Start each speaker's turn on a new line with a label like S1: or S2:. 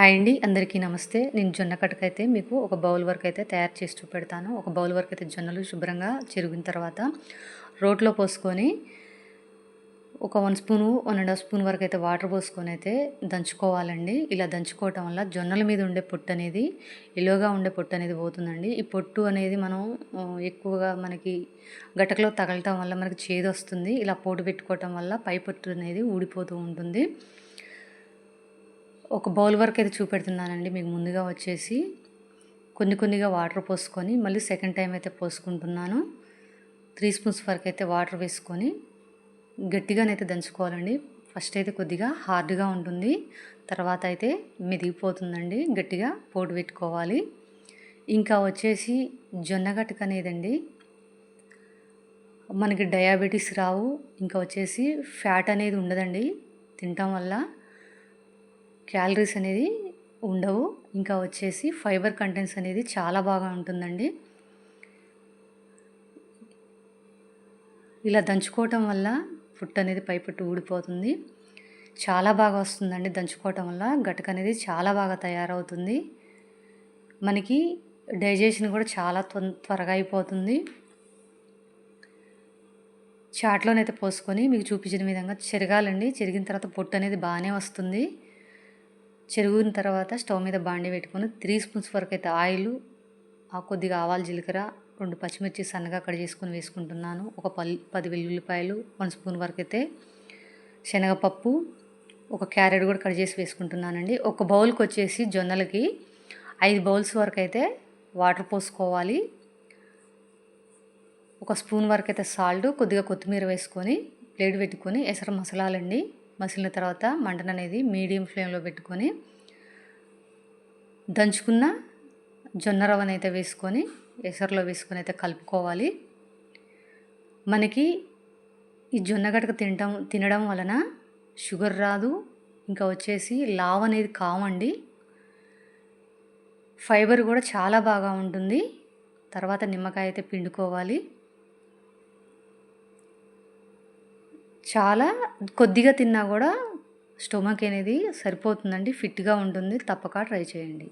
S1: Hi అండి అందరికీ నమస్తే. నేను జొన్న కటకైతే మీకు ఒక బౌల్ వరకు అయితే తయారు చేసి చూపెడతాను. ఒక బౌల్ వరకు అయితే జొన్నలు శుభ్రంగా చెరిగిన తర్వాత రోట్లో పోసుకొని ఒక one spoon one and half spoon వరకు అయితే వాటర్ పోసుకొని అయితే దంచుకోవాలండి. ఇలా దంచుకోవటం వల్ల జొన్నల మీద ఉండే పొట్టు అనేది ఎలోగా ఉండే పొట్టు అనేది పోతుందండి. ఈ పొట్టు అనేది మనం ఎక్కువగా మనకి గటకలో తగలటం వల్ల మనకి చేదు వస్తుంది ఇలా పోటు పెట్టుకోవటం వల్ల పై పొట్టు అనేది ఊడిపోతూ ఉంటుంది. ఒక బౌల్ వరకు అయితే చూపెడుతున్నానండి. మీకు ముందుగా వచ్చేసి కొన్ని కొన్నిగా వాటర్ పోసుకొని మళ్ళీ సెకండ్ టైం అయితే పోసుకుంటున్నాను. త్రీ స్పూన్స్ వరకు అయితే వాటర్ వేసుకొని గట్టిగానైతే దంచుకోవాలండి. ఫస్ట్ అయితే కొద్దిగా హార్డ్గా ఉంటుంది. తర్వాత అయితే మెదిగిపోతుందండి. గట్టిగా పోటు పెట్టుకోవాలి. ఇంకా వచ్చేసి జొన్న గట్టుక అనేదండి. మనకి డయాబెటీస్ రావు. ఇంకా వచ్చేసి ఫ్యాట్ అనేది ఉండదండి తినటం వల్ల. క్యాలరీస్ అనేది ఉండవు. ఇంకా వచ్చేసి ఫైబర్ కంటెంట్స్ అనేది చాలా బాగా ఉంటుందండి. ఇలా దంచుకోవటం వల్ల ఫుడ్ అనేది పైపట్టు ఊడిపోతుంది. చాలా బాగా వస్తుందండి దంచుకోవటం వల్ల. గటక అనేది చాలా బాగా తయారవుతుంది. మనకి డైజెషన్ కూడా చాలా త్వరగా అయిపోతుంది. చాట్లోనైతే పోసుకొని మీకు చూపించిన విధంగా చెరగాలండి. చెరిగిన తర్వాత పొట్టు అనేది బాగానే వస్తుంది. చెరుగున తర్వాత స్టవ్ మీద బాండి పెట్టుకొని త్రీ స్పూన్స్ వరకు అయితే ఆయిల్ ఆ కొద్దిగా ఆవాలు జీలకర్ర రెండు పచ్చిమిర్చి సన్నగా కట్ చేసుకొని వేసుకుంటున్నాను. ఒక పల్ పది వెల్లుల్లిపాయలు వన్ స్పూన్ వరకు అయితే శనగపప్పు ఒక క్యారెట్ కూడా కట్ చేసి వేసుకుంటున్నానండి. ఒక బౌల్కి వచ్చేసి జొన్నలకి ఐదు బౌల్స్ వరకు అయితే వాటర్ పోసుకోవాలి. ఒక స్పూన్ వరకు అయితే సాల్ట్ కొద్దిగా కొత్తిమీర వేసుకొని ప్లేట్ పెట్టుకొని ఎసర మసాలాలండి. మసిలిన తర్వాత మంటను అనేది మీడియం ఫ్లేమ్లో పెట్టుకొని దంచుకున్న జొన్న రవ్వను అయితే వేసుకొని ఎసరులో వేసుకొని అయితే కలుపుకోవాలి. మనకి ఈ జొన్న గడక తినటం తినడం వలన షుగర్ రాదు ఇంకా వచ్చేసి లావ్ అనేది కావండి. ఫైబర్ కూడా చాలా బాగా ఉంటుంది. తర్వాత నిమ్మకాయ అయితే పిండుకోవాలి. చాలా కొద్దిగా తిన్నా కూడా స్టొమక్ అనేది సరిపోతుందండి ఫిట్గా ఉంటుంది. తప్పక ట్రై చేయండి.